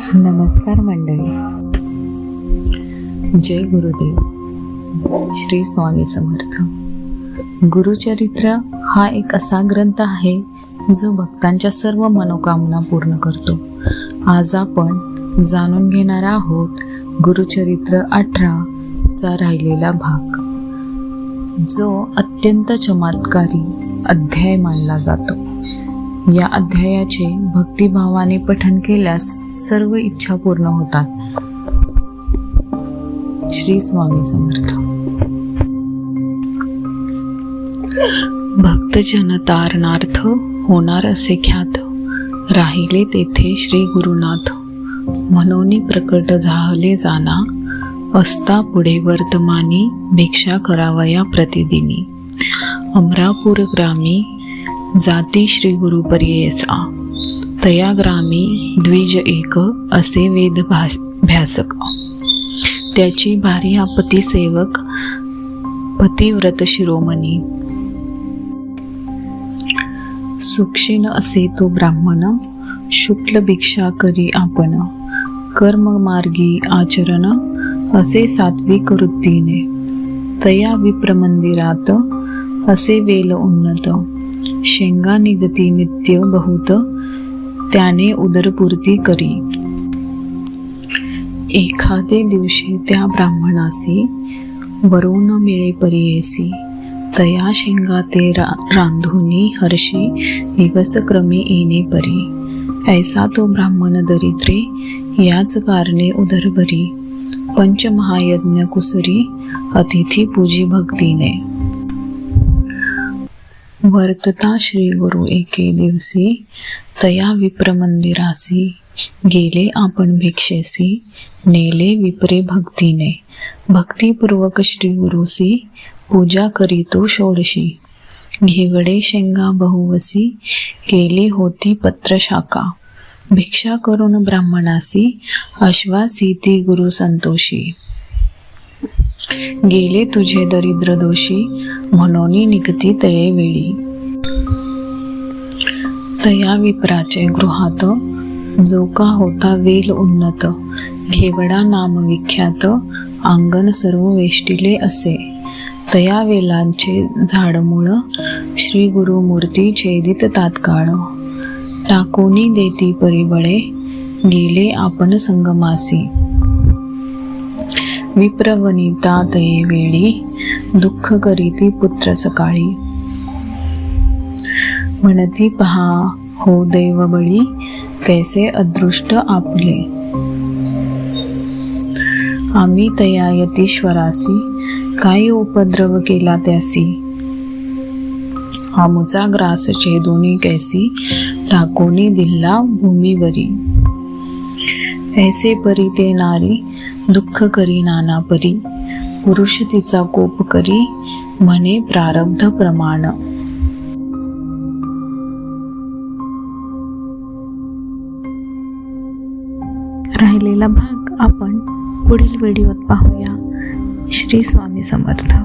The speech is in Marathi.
नमस्कार मंडळी. जय गुरुदेव. श्री स्वामी समर्थ. गुरुचरित्र हा एक असा ग्रंथ आहे जो भक्तांच्या सर्व मनोकामना पूर्ण करतो. आज आपण जाणून घेणार आहोत गुरुचरित्र अठरा चा राहिलेला भाग. जो अत्यंत चमत्कारी अध्याय मानला जातो. या अध्यायाचे भक्तिभावाने पठन केल्यास सर्व इच्छा पूर्ण होतात. श्री स्वामी समर्थ. भक्तजन तारणार्थ होणार असे ख्यात. राहिले तेथे श्री गुरुनाथ. म्हणून प्रकट झाले जाना. असता पुढे वर्तमानी भिक्षा करावया प्रतिदिनी. अमरापूर ग्रामी जाती श्री गुरुपर्ययसा तया ग्रामी द्विज एक असे वेद भ्यासक. त्याची भार्या पतिसेवक पतिव्रत शिरोमणी. सुक्षिण असे तो ब्राह्मण शुक्ल भिक्षा करी आपण. कर्म मार्गी आचरण असे सात्विक वृत्तीने. तया विप्र मंदिरात असे वेल उन्नत. शेंगा निगती नित्य बहुत त्याने उदरपूर्ती करी. एखादे दिवशी त्या ब्राह्मणासी वरून मिळे परियेसी तया शेंगा ते रा रांधुनी हर्षी दिवसक्रमी येणे परी ऐसा तो ब्राह्मण दरिद्रे याच कारणे उदरभरी. पंचमहायज्ञ कुसरी अतिथी पूजी भक्तीने. वर्तता श्री गुरु एके दिवसी तया विप्र मंदिरासी गेले आपण भिक्षेसी नेले विप्रे भक्तीने. भक्तीपूर्वक श्री गुरुसी पूजा करीतो षोडशी. घेवडे शेंगा बहुवसी केली होती पत्रशाखा. भिक्षा करून ब्राह्मणासी अश्वासी ती गुरु संतोषी. गेले तुझे दरिद्र दोषी म्हणून निघती तये वेळी. तया विप्राचे गृहात जो का होता वेल उन्नत घेवडा नाम विख्यात अंगण सर्व वेष्टिले असे. तया वेलांचे झाडमुळ श्री गुरु मूर्ती छेदित तात्काळ. टाकोनी देती परिबळे गेले आपण संगमासी. विप्रवनिता ते वेळी दुःख करीती पुत्र सकाळी. म्हणती पहा हो देव बळी कैसे अदृष्ट आपले. आम्ही तया यतीश्वरासी काय उपद्रव केला त्यासी? आमुचा ग्रास छेदोनी कैसी टाकोनी दिल्ला भूमीवरी. ऐसे परी ते नारी दुःख करी नाना परी पुरुष तिचा कोप करी म्हणे प्रारब्ध प्रमाण. राहिलेला भाग आपण पुढील व्हिडिओत पाहूया. श्री स्वामी समर्थ.